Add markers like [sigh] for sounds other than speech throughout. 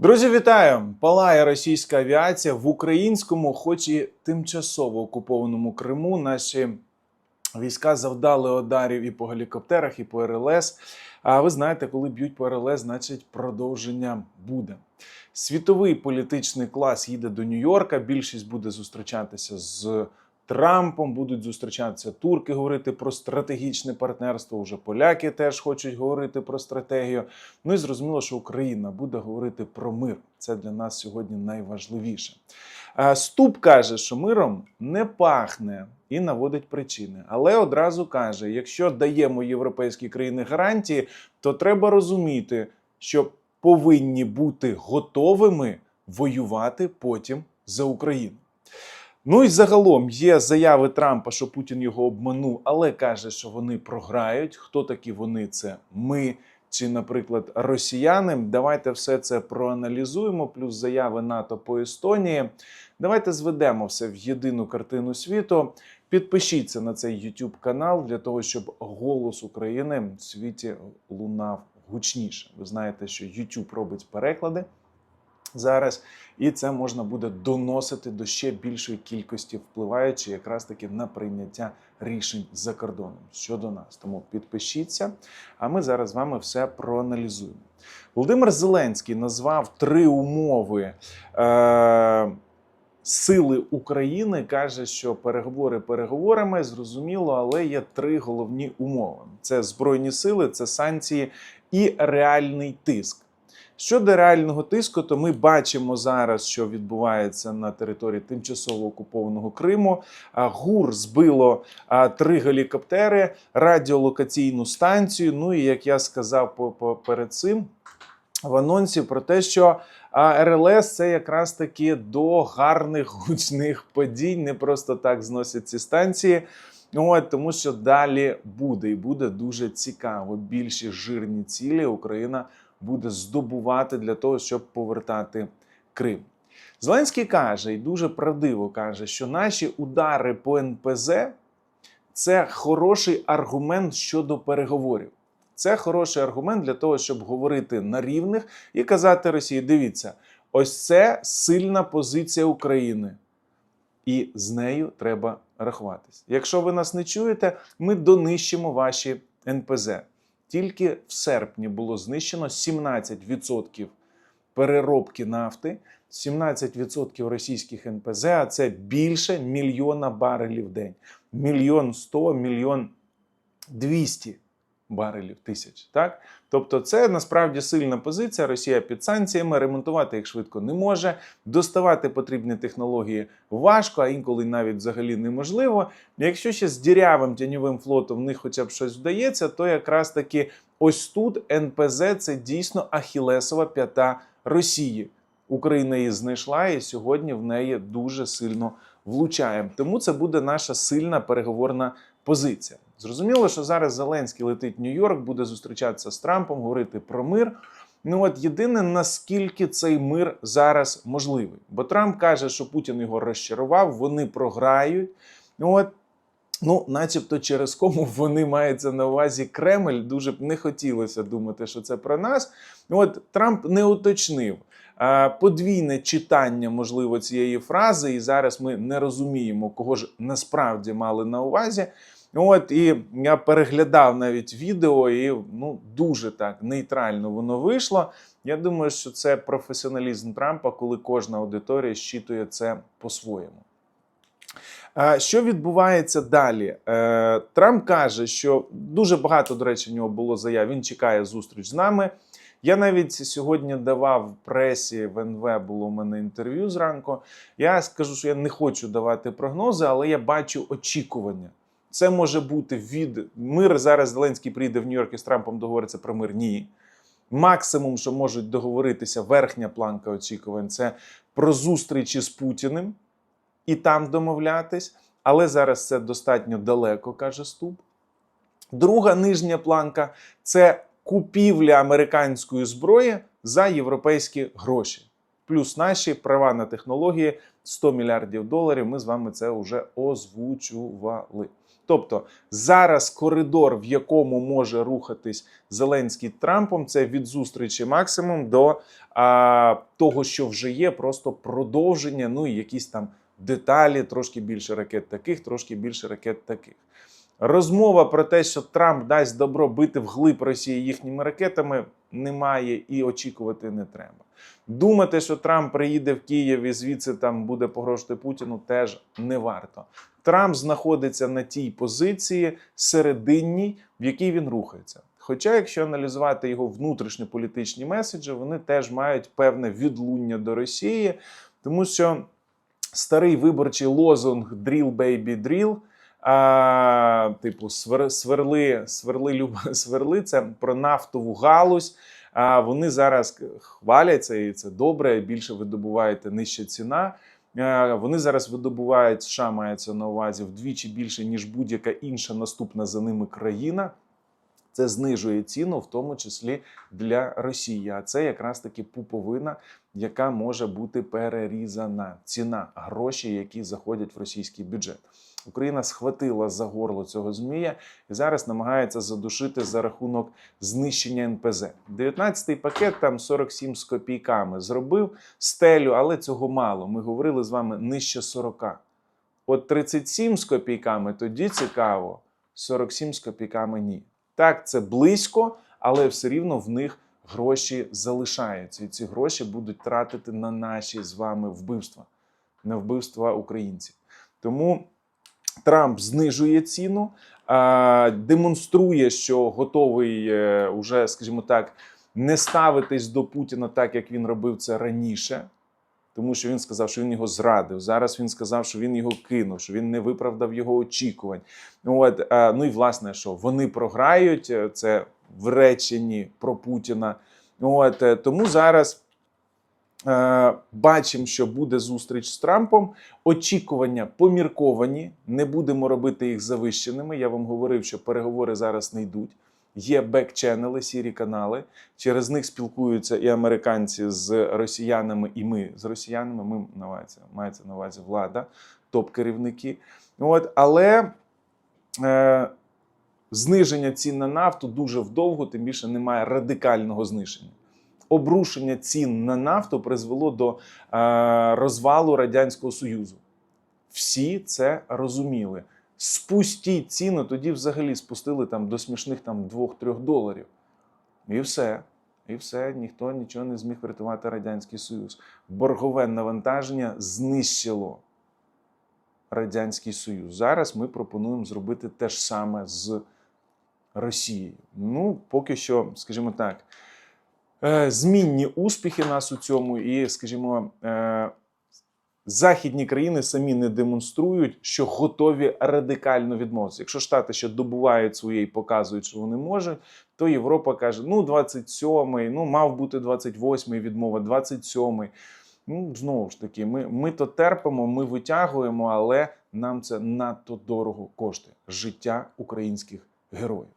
Друзі, вітаю! Палає російська авіація в українському, хоч і тимчасово окупованому Криму. Наші війська завдали ударів і по гелікоптерах, і по РЛС. А ви знаєте, коли б'ють по РЛС, значить продовження буде. Світовий політичний клас їде до Нью-Йорка. Більшість буде зустрічатися з Трампом, будуть зустрічатися турки, говорити про стратегічне партнерство. Уже поляки теж хочуть говорити про стратегію. Ну і зрозуміло, що Україна буде говорити про мир. Це для нас сьогодні найважливіше. Е, Ступ каже, що миром не пахне і наводить причини, але одразу каже: якщо даємо європейські країни гарантії, то треба розуміти, що повинні бути готовими воювати потім за Україну. Ну і загалом є заяви Трампа, що Путін його обманув, але каже, що вони програють. Хто такі вони? Це ми чи, наприклад, росіяни. Давайте все це проаналізуємо. Плюс заяви НАТО по Естонії. Давайте зведемо все в єдину картину світу. Підпишіться на цей YouTube канал для того, щоб голос України в світі лунав гучніше. Ви знаєте, що YouTube робить переклади зараз, і це можна буде доносити до ще більшої кількості, впливаючи якраз таки на прийняття рішень за кордоном щодо нас. Тому підпишіться, а ми зараз з вами все проаналізуємо. Володимир Зеленський назвав три умови. Е- Сили України каже, що переговори переговорами зрозуміло, але є три головні умови: це збройні сили, це санкції і реальний тиск. Щодо реального тиску, то ми бачимо зараз, що відбувається на території тимчасово окупованого Криму. ГУР збило три гелікоптери, радіолокаційну станцію. Ну і як я сказав перед цим в анонсі про те, що РЛС це якраз таки до гарних гучних подій, не просто так зносять ці станції. От, тому що далі буде і буде дуже цікаво. Більші жирні цілі Україна буде здобувати для того, щоб повертати Крим. Зеленський каже, і дуже правдиво каже, що наші удари по НПЗ це хороший аргумент щодо переговорів. Це хороший аргумент для того, щоб говорити на рівних і казати Росії: дивіться, ось це сильна позиція України, і з нею треба рахуватись. Якщо ви нас не чуєте, ми донищимо ваші НПЗ. Тільки в серпні було знищено 17% переробки нафти, 17% російських НПЗ, а це більше мільйона барелів в день. Мільйон сто, мільйон двісті барелів тисяч. Так? Тобто, це насправді сильна позиція. Росія під санкціями, ремонтувати їх швидко не може, доставати потрібні технології важко, а інколи навіть взагалі неможливо. Якщо ще з дірявим тіньовим флотом в них хоча б щось вдається, то якраз таки ось тут НПЗ це дійсно ахілесова п'ята Росії. Україна її знайшла, і сьогодні в неї дуже сильно влучає. Тому це буде наша сильна переговорна позиція. Зрозуміло, що зараз Зеленський летить в Нью-Йорк, буде зустрічатися з Трампом, говорити про мир. Ну от єдине, наскільки цей мир зараз можливий. Бо Трамп каже, що Путін його розчарував, вони програють. Ну от Ну, начебто, через кому [laughs] вони мається на увазі Кремль. Дуже б не хотілося думати, що це про нас. От Трамп не уточнив подвійне читання, можливо, цієї фрази, і зараз ми не розуміємо, кого ж насправді мали на увазі. От і я переглядав навіть відео, і ну дуже так нейтрально воно вийшло. Я думаю, що це професіоналізм Трампа, коли кожна аудиторія щитує це по-своєму. Що відбувається далі? Е, Трамп каже, що дуже багато, до речі, в нього було заяв. Він чекає зустріч з нами. Я навіть сьогодні давав пресі в НВ було у мене інтерв'ю зранку. Я скажу, що я не хочу давати прогнози, але я бачу очікування. Це може бути від мир. Зараз Зеленський прийде в Нью-Йорк і з Трампом договориться про мир. Ні. Максимум, що можуть договоритися, верхня планка очікувань це про зустрічі з Путіним і там домовлятись, але зараз це достатньо далеко, каже Ступ. Друга нижня планка це купівля американської зброї за європейські гроші. Плюс наші права на технології 100 мільярдів доларів. Ми з вами це вже озвучували. Тобто зараз коридор, в якому може рухатись Зеленський Трампом, це від зустрічі максимум до а, того, що вже є, просто продовження, ну і якісь там деталі, трошки більше ракет таких, трошки більше ракет таких. Розмова про те, що Трамп дасть добро бити вглиб Росії їхніми ракетами, немає і очікувати не треба. Думати, що Трамп приїде в Київ і звідси там буде погрожувати Путіну, теж не варто. Трамп знаходиться на тій позиції серединній, в якій він рухається. Хоча, якщо аналізувати його внутрішньополітичні меседжі, вони теж мають певне відлуння до Росії, тому що старий виборчий лозунг «Drill, baby, drill», а, типу свер, сверли, сверли, люб, [laughs] сверли це про нафтову галузь. А вони зараз хваляться, і це добре. Більше видобуваєте нижча ціна. Вони зараз видобувають США, мається на увазі вдвічі більше ніж будь-яка інша наступна за ними країна. Це знижує ціну, в тому числі для Росії. А це якраз таки пуповина, яка може бути перерізана. Ціна гроші, які заходять в російський бюджет. Україна схватила за горло цього змія і зараз намагається задушити за рахунок знищення НПЗ. 19-й пакет там 47 з копійками зробив стелю, але цього мало. Ми говорили з вами нижче 40. От 37 з копійками тоді цікаво, 47 з копійками ні. Так, це близько, але все рівно в них гроші залишаються. І ці гроші будуть тратити на наші з вами вбивства, на вбивства українців. Тому Трамп знижує ціну, демонструє, що готовий е, уже, скажімо так, не ставитись до Путіна так, як він робив це раніше. Тому що він сказав, що він його зрадив. Зараз він сказав, що він його кинув, що він не виправдав його очікувань. От, ну і власне, що вони програють е, це в реченні про Путіна. От, е, тому зараз е, бачимо, що буде зустріч з Трампом. Очікування помірковані. Не будемо робити їх завищеними. Я вам говорив, що переговори зараз не йдуть. Є бек-ченели, сірі канали. Через них спілкуються і американці з росіянами, і ми з росіянами. Ми мається, мається на увазі влада, топ-керівники. От, але е, зниження цін на нафту дуже вдовго, тим більше немає радикального зниження. Обрушення цін на нафту призвело до е, розвалу Радянського Союзу. Всі це розуміли. Спустіть ціну, тоді взагалі спустили там до смішних там 2-3 доларів. І все. І все, ніхто нічого не зміг врятувати Радянський Союз. Боргове навантаження знищило Радянський Союз. Зараз ми пропонуємо зробити те ж саме з Росією. Ну, поки що, скажімо так, змінні успіхи нас у цьому, і, скажімо, е, західні країни самі не демонструють, що готові радикально відмовитися. Якщо Штати ще добувають своє і показують, що вони можуть, то Європа каже: ну, 27-й, ну мав бути 28-й відмова, 27-й. Ну, знову ж таки, ми, ми то терпимо, ми витягуємо, але нам це надто дорого коштує життя українських героїв.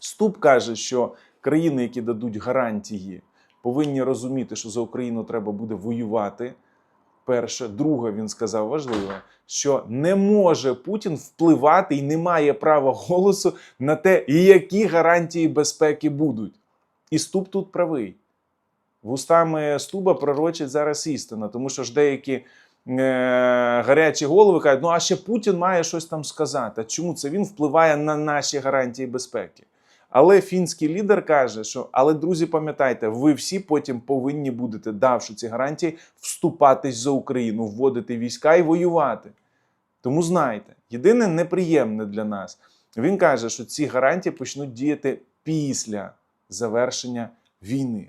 Ступ каже, що країни, які дадуть гарантії, повинні розуміти, що за Україну треба буде воювати. Перше, друге, він сказав важливе, що не може Путін впливати і не має права голосу на те, які гарантії безпеки будуть. І Ступ тут правий. Вустами Стуба пророчить зараз істина, тому що ж деякі е, гарячі голови кажуть, ну а ще Путін має щось там сказати. Чому це він впливає на наші гарантії безпеки? Але фінський лідер каже, що але друзі, пам'ятайте, ви всі потім повинні будете, давши ці гарантії, вступатись за Україну, вводити війська і воювати. Тому знайте, єдине неприємне для нас. Він каже, що ці гарантії почнуть діяти після завершення війни.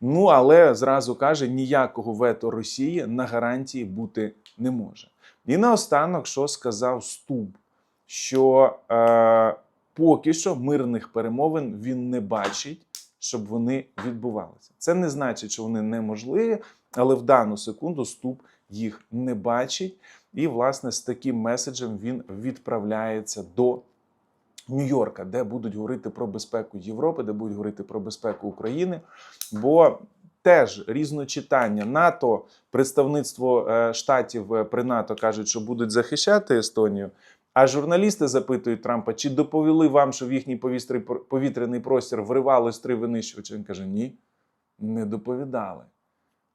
Ну, але зразу каже, ніякого вето Росії на гарантії бути не може. І наостанок, що сказав Стуб, що е, поки що мирних перемовин він не бачить, щоб вони відбувалися. Це не значить, що вони неможливі, але в дану секунду Стуб їх не бачить. І, власне, з таким меседжем він відправляється до Нью-Йорка, де будуть говорити про безпеку Європи, де будуть говорити про безпеку України. Бо теж різночитання НАТО, представництво е, штатів е, при НАТО кажуть, що будуть захищати Естонію. А журналісти запитують Трампа, чи доповіли вам, що в їхній повітряний простір вривалось три винищувачі? Він каже: ні, не доповідали.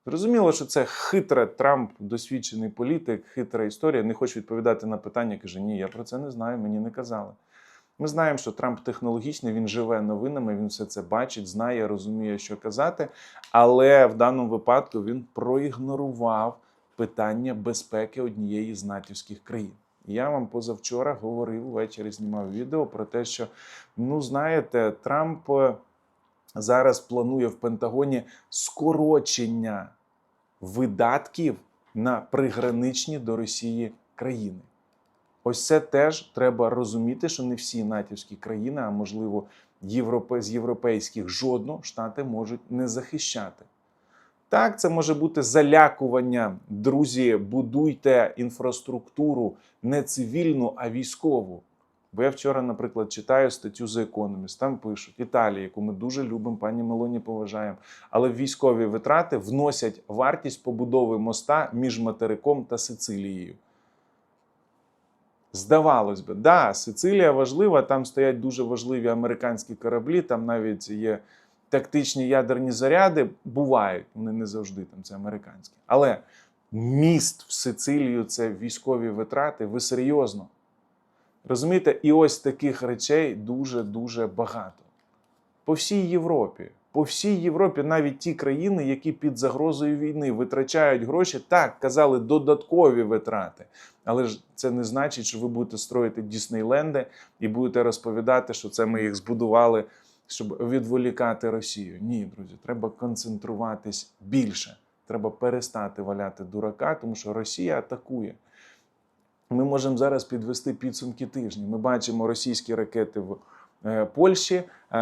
Зрозуміло, що це хитре Трамп, досвідчений політик, хитра історія. Не хоче відповідати на питання. Каже: Ні, я про це не знаю, мені не казали. Ми знаємо, що Трамп технологічний, він живе новинами, він все це бачить, знає, розуміє, що казати. Але в даному випадку він проігнорував питання безпеки однієї з натівських країн. Я вам позавчора говорив ввечері, знімав відео про те, що ну знаєте, Трамп е, зараз планує в Пентагоні скорочення видатків на приграничні до Росії країни. Ось це теж треба розуміти, що не всі натівські країни, а можливо, європе, з європейських жодну штати можуть не захищати. Так, це може бути залякування. Друзі, будуйте інфраструктуру не цивільну, а військову. Бо я вчора, наприклад, читаю статтю The Economist, там пишуть Італія, яку ми дуже любимо, пані Мелоні поважаємо. Але військові витрати вносять вартість побудови моста між материком та Сицилією. Здавалось би, да, Сицилія важлива, там стоять дуже важливі американські кораблі, там навіть є тактичні ядерні заряди, бувають, вони не завжди там це американські. Але міст в Сицилію це військові витрати. Ви серйозно? Розумієте, і ось таких речей дуже-дуже багато. По всій Європі. По всій Європі навіть ті країни, які під загрозою війни витрачають гроші, так казали додаткові витрати. Але ж це не значить, що ви будете строїти Діснейленди і будете розповідати, що це ми їх збудували, щоб відволікати Росію. Ні, друзі, треба концентруватись більше. Треба перестати валяти дурака, тому що Росія атакує. Ми можемо зараз підвести підсумки тижня. Ми бачимо російські ракети в е, Польщі, е,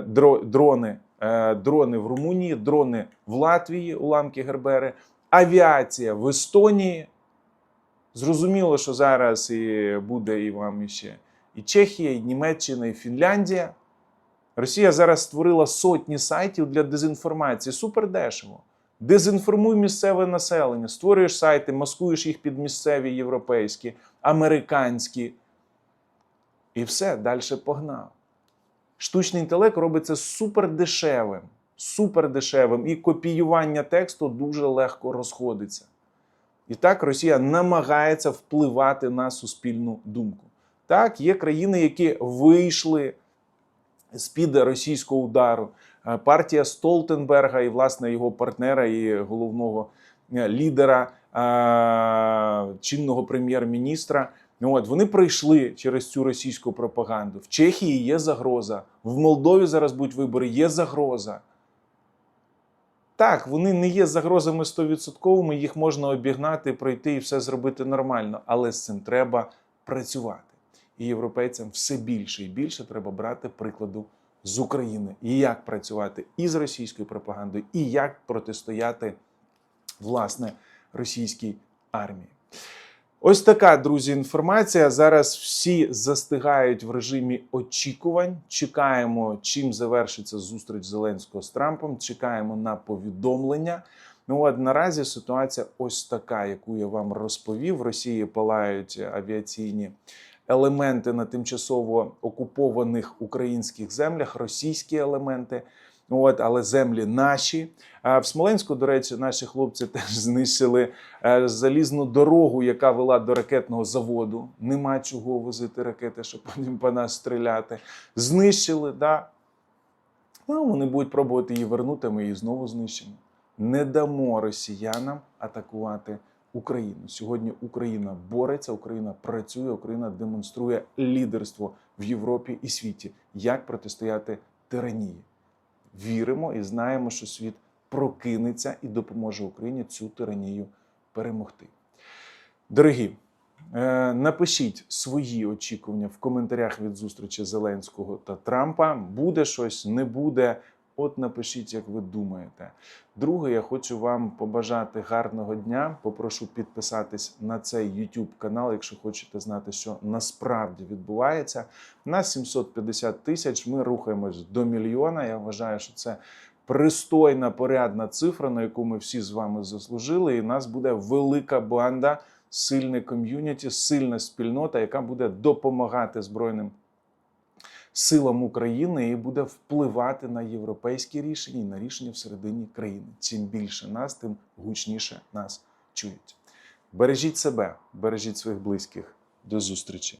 дро- дрони, е, дрони в Румунії, дрони в Латвії, уламки Гербери, авіація в Естонії. Зрозуміло, що зараз і буде і вам іще і Чехія, і Німеччина, і Фінляндія. Росія зараз створила сотні сайтів для дезінформації. Супер дешево. Дезінформуй місцеве населення, створюєш сайти, маскуєш їх під місцеві європейські, американські. І все, далі погнав. Штучний інтелект робиться супер дешевим, супер дешевим, і копіювання тексту дуже легко розходиться. І так Росія намагається впливати на суспільну думку. Так, є країни, які вийшли з-під російського удару. Е, Партія Столтенберга і власне його партнера і головного е, лідера е, чинного прем'єр-міністра. От вони пройшли через цю російську пропаганду. В Чехії є загроза, в Молдові зараз будуть вибори, є загроза. Так, вони не є загрозами 100%, їх можна обігнати, пройти і все зробити нормально, але з цим треба працювати. І європейцям все більше і більше треба брати прикладу з України, і як працювати і з російською пропагандою, і як протистояти власне російській армії. Ось така, друзі, інформація. Зараз всі застигають в режимі очікувань. Чекаємо, чим завершиться зустріч Зеленського з Трампом. Чекаємо на повідомлення. Ну от наразі ситуація ось така, яку я вам розповів. В Росії палають авіаційні елементи на тимчасово окупованих українських землях, російські елементи. От, але землі наші. А в Смоленську, до речі, наші хлопці [laughs] теж знищили е, залізну дорогу, яка вела до ракетного заводу. Нема чого возити ракети, щоб потім по нас стріляти. Знищили, да. Ну, вони будуть пробувати її вернути, ми її знову знищимо. Не дамо росіянам атакувати Україну. Сьогодні Україна бореться, Україна працює, Україна демонструє лідерство в Європі і світі, як протистояти тиранії. Віримо і знаємо, що світ прокинеться і допоможе Україні цю тиранію перемогти. Дорогі, е, напишіть свої очікування в коментарях від зустрічі Зеленського та Трампа. Буде щось, не буде. От напишіть, як ви думаєте. Друге, я хочу вам побажати гарного дня. Попрошу підписатись на цей YouTube канал, якщо хочете знати, що насправді відбувається. На 750 тисяч ми рухаємось до мільйона. Я вважаю, що це пристойна, порядна цифра, на яку ми всі з вами заслужили. І нас буде велика банда сильне ком'юніті, сильна спільнота, яка буде допомагати Збройним силам України і буде впливати на європейські рішення і на рішення всередині країни. Чим більше нас, тим гучніше нас чують. Бережіть себе, бережіть своїх близьких. До зустрічі.